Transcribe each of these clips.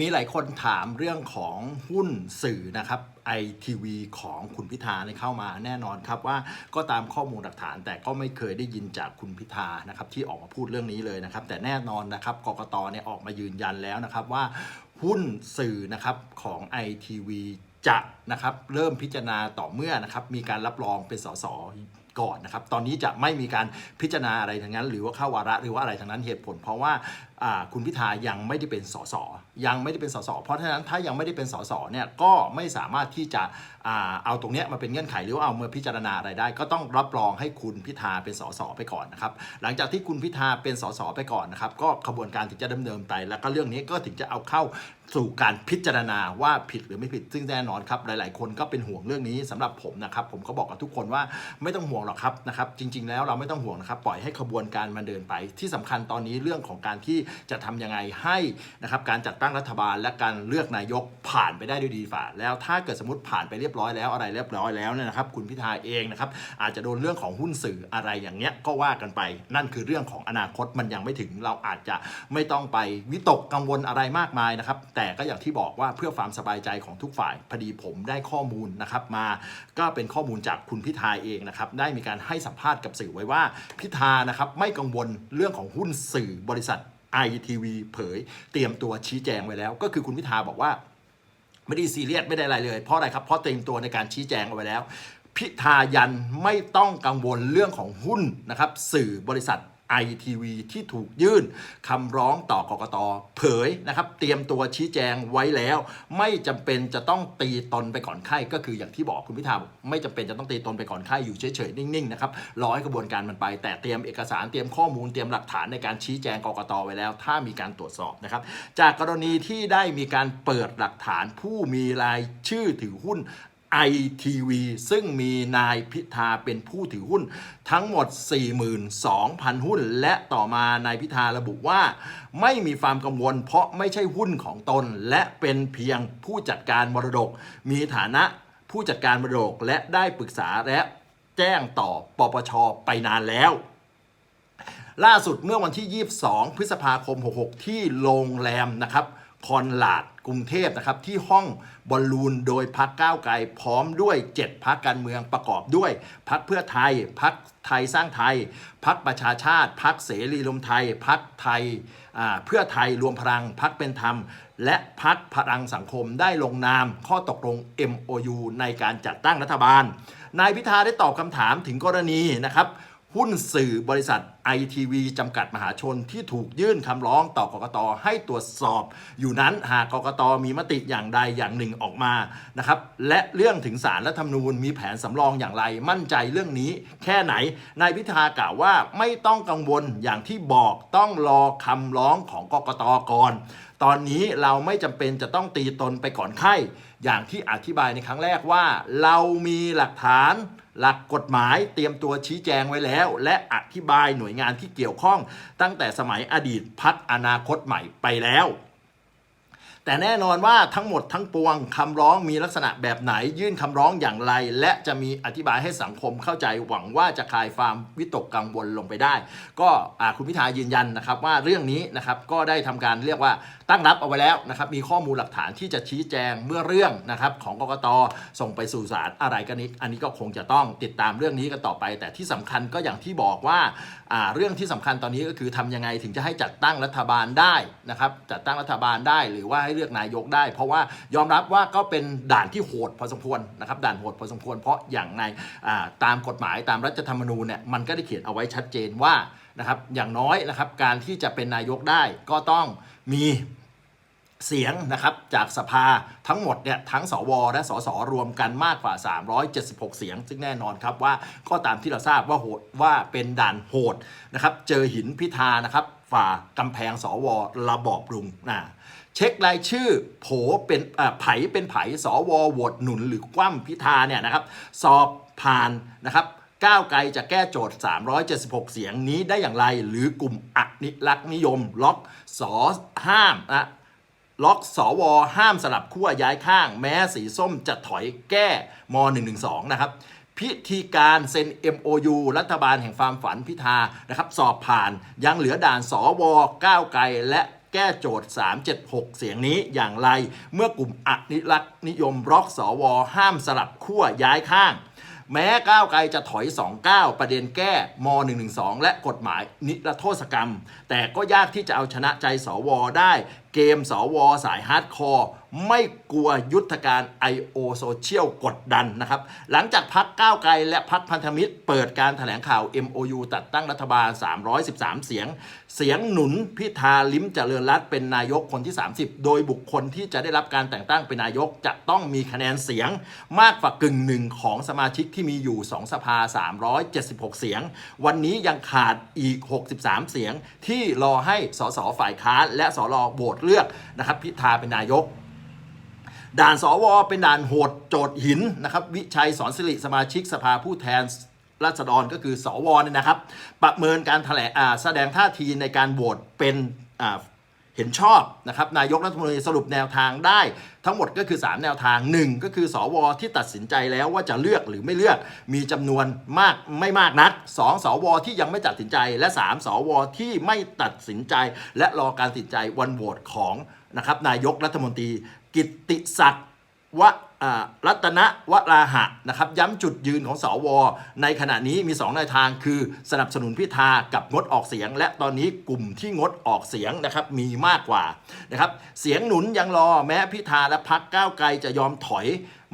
มีหลายคนถามเรื่องของหุ้นสื่อนะครับไอทีวีของคุณพิธาเนี่ยเข้ามาแน่นอนครับว่าก็ตามข้อมูลหลักฐาน แต่ก็ไม่เคยได้ยินจากคุณพิธานะครับที่ออกมาพูดเรื่องนี้เลยนะครับ แต่แน่นอนนะครับกกตเนี่ยออกมายืนยันแล้วนะครับว่าหุ้นสื่อนะครับของ ITV จะนะครับเริ่มพิจารณาต่อเมื่อนะครับมีการรับรองเป็นสส ก่อนนะครับ ตอนนี้จะไม่มีการพิจารณาอะไรทั้งนั้น หรือว่าเข้าวาระหรือว่าอะไรทั้งนั้นเหตุผล เพราะว่าคุณพิธายังไม่ได้เป็นสสยังไม่ได้เป็นสสเพราะฉะนั้นถ้ายังไม่ได้เป็นสสเนี่ยก็ไม่สามารถที่จะเอาตรงนี้มาเป็นเงื่อนไขหรือว่าเอามาพิจารณาอะไรได้ ก็ต้องรับรองให้คุณพิธาเป็นสสไปก่อนนะครับ หลังจากที่คุณพิธาเป็นสสไปก่อนนะครับ ก็ขบวนการถึงจะดำเนินไป แล้วก็เรื่องนี้ก็ถึงจะเอาเข้า สู่การพิจารณาว่าผิดหรือไม่ผิดซึ่งแน่นอนครับหลาย ๆ คนก็เป็นห่วงเรื่องนี้สำหรับผมนะครับผมก็บอกกับทุกคนว่าไม่ต้องห่วงหรอกครับนะครับจริง ๆ แล้วเราไม่ต้องห่วงนะครับปล่อยให้ขบวนการมันเดินไป ที่สำคัญตอนนี้เรื่องของการที่จะทำยังไงให้นะครับการจัดตั้งรัฐบาลและการเลือกนายกผ่านไปได้ด้วยดีฝ่า แล้วถ้าเกิดสมมติผ่านไปเรียบร้อยแล้วอะไรเรียบร้อยแล้วเนี่ยนะครับคุณพิธาเองนะครับอาจจะโดนเรื่องของหุ้นสื่ออะไรอย่างเงี้ยก็ว่ากันไป นั่นคือเรื่องของอนาคตมันยังไม่ถึงเราอาจจะไม่ต้องไปวิตกกังวลอะไรมากมายนะครับแต่ก็อย่างที่บอกว่าเพื่อความสบายใจของทุกฝ่ายพอดีผมได้ข้อมูลนะครับมาก็เป็นข้อมูลจากคุณพิธาเองนะครับได้มีการให้สัมภาษณ์กับสื่อไว้ว่าพิธานะครับไม่กังวลเรื่องของหุ้นสื่อบริษัท ITV เผยเตรียมตัวชี้แจงไว้แล้ว ก็คือคุณพิธาบอกว่าไม่ได้ซีเรียสไม่ได้อะไรเลย เพราะอะไรครับ เพราะเตรียมตัวในการชี้แจงเอาไว้แล้ว พิธายันไม่ต้องกังวลเรื่องของหุ้นนะครับสื่อบริษัท ITV ที่ถูกยื่นคำร้องต่อกกตเผยนะครับเตรียมตัวชี้แจงไว้แล้ว ไม่จำเป็นจะต้องตีตนไปก่อนไข้ก็คืออย่างที่บอกคุณพิธาไม่จำเป็นจะต้องตีตนไปก่อนไข้อยู่เฉยๆนิ่งๆนะครับรอให้กระบวนการมันไป แต่เตรียมเอกสารเตรียมข้อมูลเตรียมหลักฐานในการชี้แจงกกตไว้แล้ว ถ้ามีการตรวจสอบนะครับจากกรณีที่ได้มีการเปิดหลักฐานผู้มีรายชื่อถือหุ้น ITV ซึ่งมีนายพิธาเป็นผู้ถือหุ้นทั้งหมด 42,000 หุ้น และต่อมานายพิธาระบุว่า ไม่มีความกังวลเพราะไม่ใช่หุ้นของตน และเป็นเพียงผู้จัดการมรดก มีฐานะผู้จัดการมรดกและได้ปรึกษาและแจ้งต่อปปชไปนานแล้วล่าสุดเมื่อวันที่ 22 พฤษภาคม 66 ที่โรงแรมนะครับ คอนลาดกรุงเทพนะครับที่ห้องบอลลูนโดยพักก้าวไกลพร้อมด้วย 7 พักการเมืองประกอบด้วย พักเพื่อไทย พักไทยสร้างไทย พักประชาชาติ พักเสรีรวมไทย พักไทยเพื่อไทยรวมพลัง พักเป็นธรรม และพักพลังสังคมได้ลงนามข้อตกลง MOU ในการจัดตั้งรัฐบาล นายพิธาได้ตอบคำถามถึงกรณีนะครับ หุ้นสื่อบริษัท ITV จำกัดมหาชนที่ถูกยื่นคำร้องต่อกกตให้ตรวจสอบ อยู่นั้นหากกกตมีมติอย่างใดอย่างหนึ่งออกมานะครับและเรื่องถึงสารรัฐธรรมนูญมีแผนสำรองอย่างไรมั่นใจเรื่องนี้ แค่ไหนนายพิธากล่าวว่าไม่ต้องกังวลอย่างที่บอกต้องรอคำร้องของกกตก่อน ตอนนี้เราไม่จำเป็นจะต้องตีตนไปก่อนไข้ อย่างที่อธิบายในครั้งแรกว่า เรามีหลักฐานหลักกฎหมายเตรียมตัวชี้แจงไว้แล้ว และอธิบายหน่วยงานที่เกี่ยวข้อง ตั้งแต่สมัยอดีตพักอนาคตใหม่ไปแล้วแต่แน่นอนว่าทั้งหมดทั้งปวงคำร้องมีลักษณะแบบไหนยื่นคำร้องอย่างไร และจะมีอธิบายให้สังคมเข้าใจหวังว่าจะคลายความวิตกกังวลลงไปได้ ก็คุณพิธายืนยันนะครับว่าเรื่องนี้นะครับก็ได้ทำการเรียกว่า ตั้งรับเอาไว้แล้วนะครับมีข้อมูลหลักฐานที่จะชี้แจงเมื่อเรื่องนะครับของกกตส่งไปสู่ศาลอะไรกันนี้อันนี้ก็คงจะต้องติดตามเรื่องนี้กันต่อไป แต่ที่สำคัญก็อย่างที่บอกว่าเรื่องที่สำคัญตอนนี้ก็คือทำยังไงถึงจะให้จัดตั้งรัฐบาลได้นะครับจัดตั้งรัฐบาลได้หรือว่าให้เลือกนายกได้ เพราะว่ายอมรับว่าก็เป็นด่านที่โหดพอสมควรนะครับด่านโหดพอสมควร เพราะอย่างในตามกฎหมายตามรัฐธรรมนูญเนี่ยมันก็ได้เขียนเอาไว้ชัดเจนว่านะครับอย่างน้อยนะครับการที่จะเป็นนายกได้ก็ต้องมี เสียงนะครับจากสภาทั้งหมดเนี่ยทั้งสว และสสรวมกันมากกว่า 376 เสียง ซึ่งแน่นอนครับว่าก็ตามที่เราทราบว่าโหดว่าเป็นด่านโหดนะครับเจอหินพิธานะครับฝ่ากำแพงสวระบอบรุงนะเช็ครายชื่อโผเป็นอ่อไผเป็นไผสวโหวตหนุนหรือคว่ำพิธาเนี่ยนะครับสอบผ่านนะครับก้าวไกลจะแก้โจทย์ 376 เสียงนี้ได้อย่างไร หรือกลุ่มอนิรักษ์นิยม ล็อกสอห้ามนะ ล็อกสวห้ามสลับขั้วย้ายข้าง แม้สีส้มจะถอยแก้ม .112 นะครับพิธีการเซ็น MOU รัฐบาลแห่งความฝันพิธานะครับสอบผ่านยังเหลือด่านสวก้าวไกลและแก้โจทย์ 376 เสียงนี้อย่างไร เมื่อกลุ่มอนิรักษ์นิยมบล็อกสวห้ามสลับขั้วย้ายข้าง แม้ก้าวไกลจะถอย 29 ประเด็นแก้ม .112 และกฎหมายนิรโทษกรรม แต่ก็ยากที่จะเอาชนะใจสวได้ เกมสวสายฮาร์ดคอร์ ไม่กลัวยุทธการ I.O. โซเชียลกดดันนะครับ หลังจากพักก้าวไกลและพักพันธมิตร เปิดการถแถลงข่าว MOU ตัดตั้งรัฐบาล 313 เสียง เสียงหนุนพิธาลิมเจริญรัตน์เป็นนายกคนที่ 30 โดยบุคคลที่จะได้รับการแต่งตั้งเป็นนายกจะต้องมีคะแนนเสียงมากกว่ากึ่งหนึ่งของสมาชิกที่มีอยู่ 2 สภา 376 เสียง วันนี้ยังขาดอีก 63 เสียงที่รอให้สสฝ่ายค้านและสรโหวตเลือกนะครับพิธาเป็นนายก ด่านสวเป็นด่านโหดโจดหินนะครับ วิชัยสอนสิริสมาชิกสภาผู้แทนราษฎรก็คือสวเนี่ยนะครับ ประเมินการแถลงแสดงท่าทีในการโหวตเป็นเห็นชอบนะครับนายกรัฐมนตรีสรุปแนวทางได้ทั้งหมดก็คือ 3 แนวทาง 1 ก็คือ สวที่ตัดสินใจแล้วว่าจะเลือกหรือไม่เลือกมีจำนวนมากไม่มากนัก 2 สวที่ยังไม่ตัดสินใจและ 3 สวที่ไม่ตัดสินใจ และรอการตัดสินใจวันโหวตของนะครับนายกรัฐมนตรี กิตติศักดิ์วะรัตนวราหะนะครับย้ำจุดยืนของสวในขณะนี้มี2แนทางคือสนับสนุนพิธากับงดออกเสียง และตอนนี้กลุ่มที่งดออกเสียงนะครับมีมากกว่านะครับเสียงหนุนยังรอแม้พิธาและพักก้าวไกลจะยอมถอย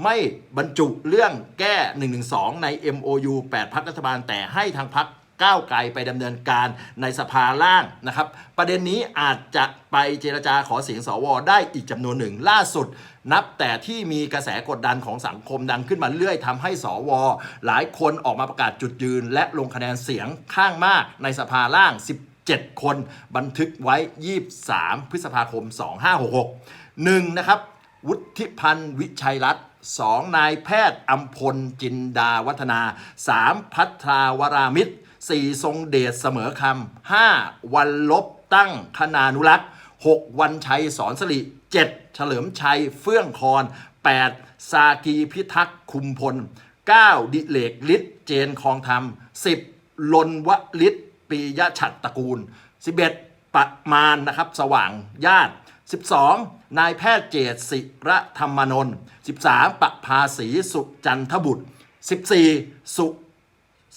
ไม่บรรจุเรื่องแก้ 112 ใน MOU 8 พักรัฐบาลแต่ให้ทางพัก ก้าวไกลไปดำเนินการในสภาล่างนะครับ ประเด็นนี้อาจจะไปเจรจาขอเสียงสวได้อีกจำนวนหนึ่งล่าสุด นับแต่ที่มีกระแสกดดันของสังคมดังขึ้นมาเรื่อยทำให้สว หลายคนออกมาประกาศจุดยืน และลงคะแนนเสียงข้างมากในสภาล่าง 17 คนบันทึกไว้ 23 พฤษภาคม 2566 1. นะครับวุฒิพันธ์วิชัยรัตน์ 2. นายแพทย์อัมพลจินดาวัฒนา 3. พัทราวรามิตร 4. ทรงเดชเสมอคำ 5. วันลบตั้งคณานุรักษ์ 6. วันชัยสอนสลิ 7. เฉลิมชัยเฟื่องคอน 8. สากีพิทักษ์คุมพล 9. ดิเลกฤทธิ์เจนคองธรรม 10. ลนวลิศปียะฉัตรตระกูล 11. ประมาณนะครับสว่างญาติ 12. นายแพทย์เจตศิระธรรมนนท์ 13. ปภาสีสุจันทบุตร 14. สุ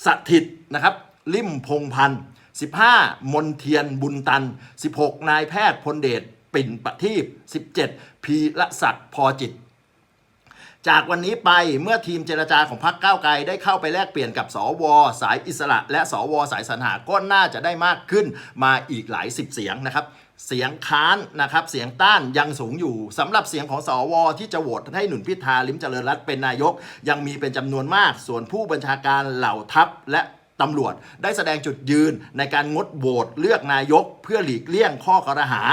สถิตนะครับลิมพงพันธ์ 15. มนเทียนบุญตัน 16. นายแพทย์พลเดชปิ่นประทีป 17. พีระศักดิ์พอจิตจากวันนี้ไปเมื่อทีมเจรจาของพรรคก้าวไกลได้เข้าไปแลกเปลี่ยนกับสว สายอิสระ และสว สายสรรหาก็น่าจะได้มากขึ้นมาอีกหลายสิบเสียงนะครับ เสียงค้านนะครับเสียงต้านยังสูงอยู่สำหรับเสียงของสวที่จะโหวตให้หนุนพิธาลิมเจริญรัตเป็นนายก ยังมีเป็นจำนวนมาก ส่วนผู้บัญชาการเหล่าทัพและตำรวจได้แสดงจุดยืนในการงดโหวตเลือกนายก เพื่อหลีกเลี่ยงข้อกระหา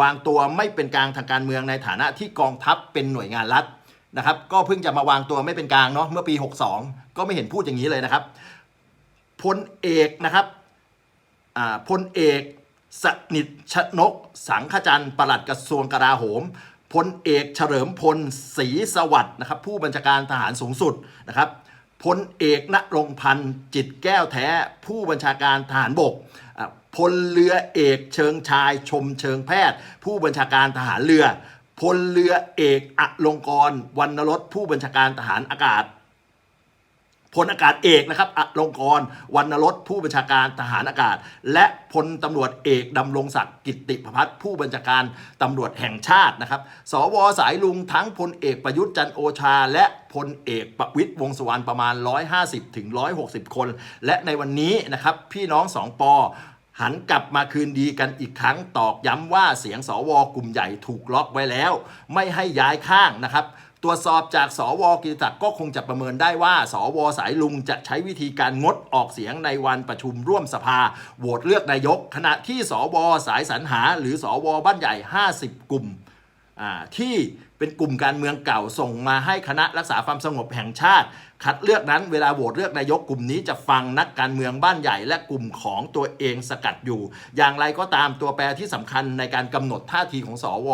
วางตัวไม่เป็นกลางทางการเมืองในฐานะที่กองทัพเป็นหน่วยงานรัฐนะครับ ก็เพิ่งจะมาวางตัวไม่เป็นกลางเนาะเมื่อปี 62 ก็ไม่เห็นพูดอย่างนี้เลยนะครับพลเอกนะครับอ่าพลเอก สนิทชนก สังขจันทร์ปลัดกระทรวงกลาโหมพลเอกเฉลิมพลศรีสวัสดิ์นะครับ ผู้บัญชาการทหารสูงสุดนะครับพลเอกณรงพันธ์จิตแก้วแท้ ผู้บัญชาการทหารบกพลเรือเอกเชิงชายชมเชิงแพทย์ ผู้บัญชาการทหารเรือพลเรือเอกอลงกรวรรณรสผู้บัญชาการทหารอากาศ พลอากาศเอกนะครับอลงกรวรรณรสผู้บัญชาการทหารอากาศ และพลตำรวจเอกดำรงศักดิ์กิติประพัฒน์ผู้บัญชาการตำรวจแห่งชาตินะครับ สวสายลุงทั้งพลเอกประยุทธ์จันโอชา และพลเอกประวิตยวงสุวรรณประมาณ 150ถึง160 คน และในวันนี้นะครับพี่น้องสองปอหันกลับมาคืนดีกันอีกครั้งตอกย้ำว่าเสียงสวกลุ่มใหญ่ถูกล็อกไว้แล้ว ไม่ให้ย้ายข้างนะครับ ตรวจสอบจากสวกิติศักดิ์ก็คงจะประเมินได้ว่า สวสายลุงจะใช้วิธีการงดออกเสียงในวันประชุมร่วมสภาโหวตเลือกนายก ขณะที่สวสายสรรหา หรือสวบ้านใหญ่ 50 กลุ่มที่เป็นกลุ่มการเมืองเก่าส่งมาให้คณะรักษาความสงบแห่งชาติ คัดเลือกนั้นเวลาโหวตเลือกนายกกลุ่มนี้จะฟังนักการเมืองบ้านใหญ่ และกลุ่มของตัวเองสกัดอยู่ อย่างไรก็ตามตัวแปรที่สำคัญในการกำหนดท่าทีของสว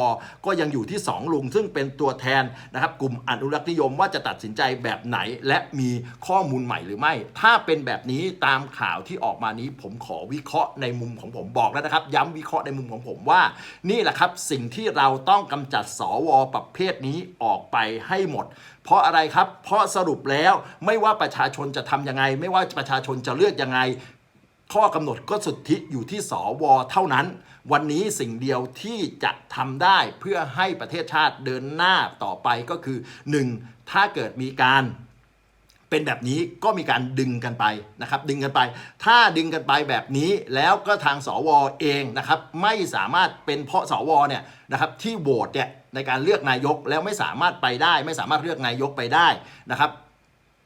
ก็ยังอยู่ที่สองลุง ซึ่งเป็นตัวแทนนะครับกลุ่มอนุรักษ์นิยมว่าจะตัดสินใจแบบไหน และมีข้อมูลใหม่หรือไม่ ถ้าเป็นแบบนี้ตามข่าวที่ออกมานี้ผมขอวิเคราะห์ในมุมของผมบอกแล้วนะครับ ย้ำวิเคราะห์ในมุมของผมว่า นี่แหละครับสิ่งที่เราต้องกำจัดสวประเภทนี้ออกไปให้หมด เพราะอะไรครับ เพราะสรุปแล้วไม่ว่าประชาชนจะทำยังไง ไม่ว่าประชาชนจะเลือกยังไง ข้อกำหนดก็สุทธิอยู่ที่สวเท่านั้น วันนี้สิ่งเดียวที่จะทำได้เพื่อให้ประเทศชาติเดินหน้าต่อไปก็คือ 1. ถ้าเกิดมีการเป็นแบบนี้ก็มีการดึงกันไปนะครับ ดึงกันไป ถ้าดึงกันไปแบบนี้แล้วก็ทางสวเองนะครับ ไม่สามารถเป็นเพราะสวเนี่ยนะครับที่โหวตเนี่ย ในการเลือกนายกแล้วไม่สามารถไปได้ ไม่สามารถเลือกนายกไปได้นะครับ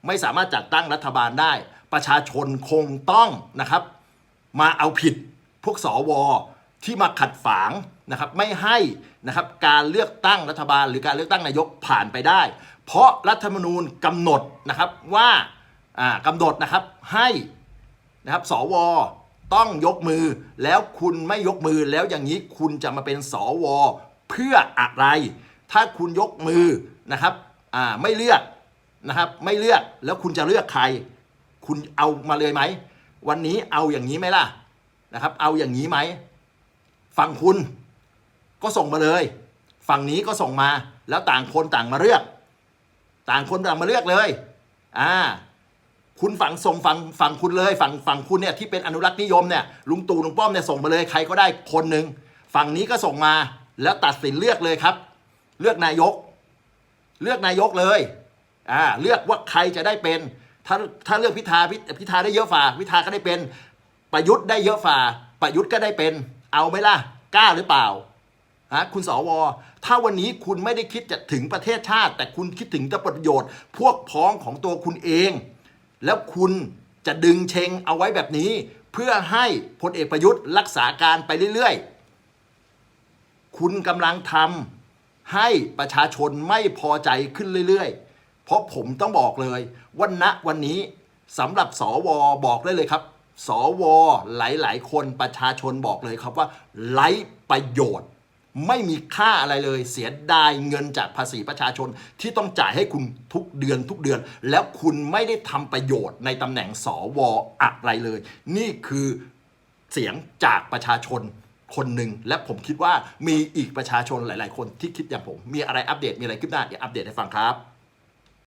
ไม่สามารถจัดตั้งรัฐบาลได้ ประชาชนคงต้องนะครับ มาเอาผิดพวกสวที่มาขัดฝางนะครับไม่ให้นะครับการเลือกตั้งรัฐบาล หรือการเลือกตั้งนายกผ่านไปได้ เพราะรัฐธรรมนูญกำหนดนะครับว่าอ่ากำหนดนะครับให้นะครับสวต้องยกมือแล้วคุณไม่ยกมือแล้วอย่างนี้คุณจะมาเป็นสว เพื่ออะไร ถ้าคุณยกมือนะครับอ่าไม่เลือกนะครับ ไม่เลือกแล้วคุณจะเลือกใคร คุณเอามาเลยไหม วันนี้เอาอย่างนี้ไหมล่ะนะครับ เอาอย่างนี้ไหมฝั่งคุณก็ส่งมาเลย ฝั่งนี้ก็ส่งมาแล้วต่างคนต่างมาเลือก ต่างคนต่างมาเลือกเลยอ่าคุณฝั่งส่งฝั่งฝั่งคุณเลยฝั่งฝั่งคุณเนี่ยที่เป็นอนุรักษ์นิยมเนี่ยลุงตู่ลุงป้อมเนี่ยส่งมาเลยใครก็ได้คนหนึ่งฝั่งนี้ก็ส่งมา แล้วตัดสินเลือกเลยครับ เลือกนายก เลือกนายกเลยอ่าเลือกว่าใครจะได้เป็น ถ้าถ้าเลือกพิธาพิพิธาได้เยอะฝ่าพิธาก็ได้เป็น ประยุทธ์ได้เยอะฝ่า ประยุทธ์ก็ได้เป็น เอาไหมล่ะกล้าหรือเปล่าฮะคุณสว ถ้าวันนี้คุณไม่ได้คิดจะถึงประเทศชาติ แต่คุณคิดถึงแต่ประโยชน์ พวกพ้องของตัวคุณเอง แล้วคุณจะดึงเชงเอาไว้แบบนี้ เพื่อให้พลเอกประยุทธ์รักษาการไปเรื่อยๆ คุณกำลังทำให้ประชาชนไม่พอใจขึ้นเรื่อยๆ เพราะผมต้องบอกเลยว่าณวันนี้สำหรับสวบอกได้เลยครับสวหลาย ๆ คนประชาชนบอกเลยครับว่าไร้ประโยชน์ ไม่มีค่าอะไรเลย เสียดายเงินจากภาษีประชาชนที่ต้องจ่ายให้คุณทุกเดือนทุกเดือน แล้วคุณไม่ได้ทำประโยชน์ในตำแหน่งสวอะไรเลย นี่คือเสียงจากประชาชน คนหนึ่งและผมคิดว่ามีอีกประชาชนหลาย ๆ คนที่คิดอย่างผม มีอะไรอัปเดตมีอะไรขึ้นหน้าเดี๋ยวอัปเดตให้ฟังครับ